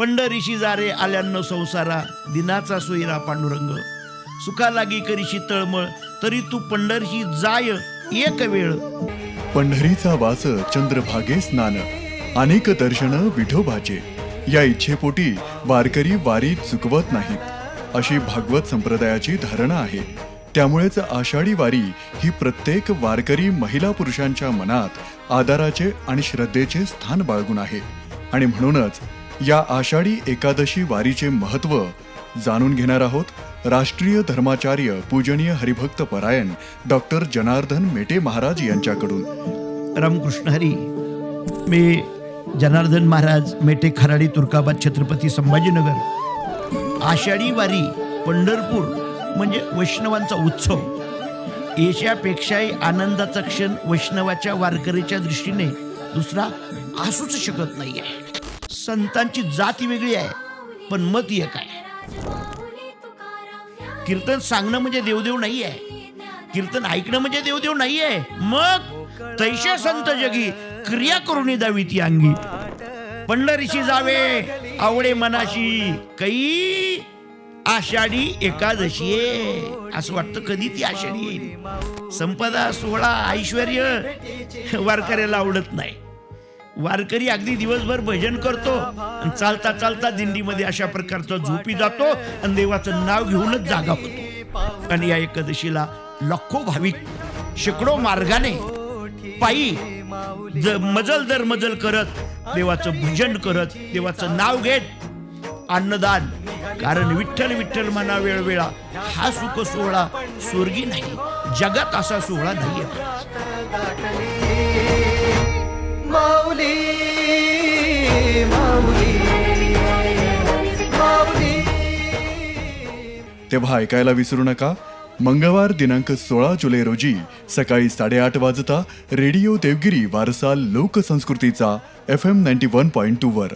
पंढरीशी जारे आल्यान्न संसारा दिनाचा सोयरा पांडुरंग. सुखा लागी करीशी तळमळ तरी तू पंढरशी जाय एक वेळ. पंढरीचा वास चंद्रभागे स्नान अनेक दर्शन विठोबाचे. या इच्छेपोटी वारकरी वारी चुकवत नाहीत. अशी भागवत संप्रदायाची धारणा आहे. त्यामुळेच आषाढी वारी ही प्रत्येक वारकरी महिला पुरुषांच्या मनात आदराचे आणि श्रद्धेचे स्थान बाळगून आहे. आणि म्हणूनच या आषाढी एकादशी वारीचे महत्त्व जाणून घेणार आहोत राष्ट्रीय धर्माचार्य पूजनीय हरिभक्त परायण डॉक्टर जनार्दन मेटे महाराज यांच्याकडून. रामकृष्ण हरी मी जनार्दन महाराज मेटे खराडी तुर्काबाद छत्रपती संभाजीनगर. आषाढी वारी पंढरपूर म्हणजे वैष्णवांचा उत्सव. एशियापेक्षाही आनंदाचा क्षण वैष्णवाच्या वारकरीच्या दृष्टीने दुसरा असूच शकत नाही आहे संतांची जाती वेगळी आहे पण मत एक आहे. कीर्तन सांगणं म्हणजे देवदेव नाही आहे कीर्तन ऐकणं म्हणजे देवदेव नाही आहे मग तैशे संत जगी क्रिया करून द्यावी ती अंगी पंढरीशी जावे आवडे मनाशी काही आषाढी एकादशी आहे असं वाटतं कधी ती आषाढी येईल. संपदा सोहळा ऐश्वर वारकऱ्याला आवडत नाही. वारकरी अगदी दिवसभर भजन करतो आणि चालता चालता दिंडीमध्ये अशा प्रकारचा झोपी जातो आणि देवाचं नाव घेऊनच जागा होतो. आणि या एकादशीला लाखो भाविक शेकडो मार्गाने पायी मजल दर मजल करत देवाचं भजन करत देवाचं नाव घेत अन्नदान. कारण विठ्ठल विठ्ठल म्हणा वेळवेळा हा सुख सोहळा स्वर्गी नाही जगात असा सोहळा नाहीये तेव्हा ऐकायला विसरू नका. मंगळवार दिनांक सोळा जुलै रोजी सकाळी साडेआठ वाजता रेडिओ देवगिरी वारसा लोकसंस्कृतीचा F M ninety one point टूवर